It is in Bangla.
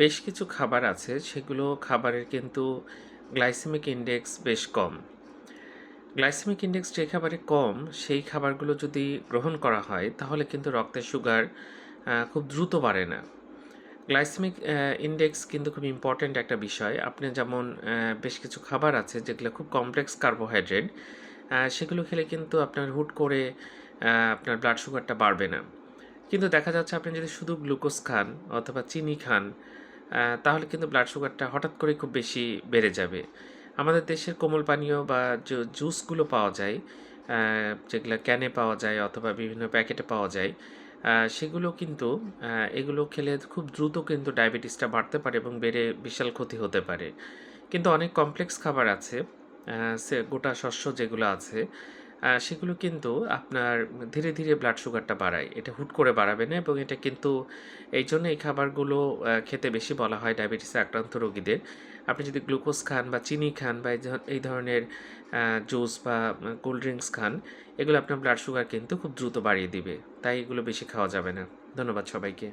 বেশ কিছু খাবার আছে, সেগুলো খাবারের কিন্তু গ্লাইসেমিক ইন্ডেক্স বেশ কম। গ্লাইসেমিক ইন্ডেক্স যে খাবারে কম, সেই খাবারগুলো যদি গ্রহণ করা হয়, তাহলে কিন্তু রক্তের সুগার খুব দ্রুত বাড়ে না। গ্লাইসেমিক ইন্ডেক্স কিন্তু খুব ইম্পর্ট্যান্ট একটা বিষয়। আপনি যেমন বেশ কিছু খাবার আছে, যেগুলো খুব কমপ্লেক্স কার্বোহাইড্রেট সেগুলো খেলে কিন্তু আপনার হুট করে আপনার ব্লাড সুগারটা বাড়বে না। কিন্তু দেখা যাচ্ছে আপনি যদি শুধু গ্লুকোজ খান, অথবা চিনি খান তাহলে কিন্তু ব্লাড সুগারটা হঠাৎ করে খুব বেশি বেড়ে যাবে। আমাদের দেশের কোমল পানীয় বা যে জুসগুলো পাওয়া যায় যেগুলো ক্যানে পাওয়া যায় অথবা বিভিন্ন প্যাকেটে পাওয়া যায় সেগুলো কিন্তু এগুলো খেলে খুব দ্রুত কিন্তু ডায়াবেটিসটা বাড়তে পারে এবং বেড়ে বিশাল ক্ষতি হতে পারে। কিন্তু অনেক কমপ্লেক্স খাবার আছে সে গোটা শস্য যেগুলো আছে সেগুলো কিন্তু আপনার ধীরে ধীরে ব্লাড সুগারটা বাড়ায়। এটা হুট করে বাড়াবে না এবং এটা কিন্তু এই জন্য এই খাবারগুলো খেতে বেশি বলা হয় ডায়াবেটিসে আক্রান্ত রোগীদের। আপনি যদি গ্লুকোজ খান বা চিনি খান বা এই ধরনের জুস বা কোল্ড ড্রিঙ্কস খান, এগুলো আপনার ব্লাড সুগার কিন্তু খুব দ্রুত বাড়িয়ে দিবে। তাই এগুলো বেশি খাওয়া যাবে না। ধন্যবাদ সবাইকে।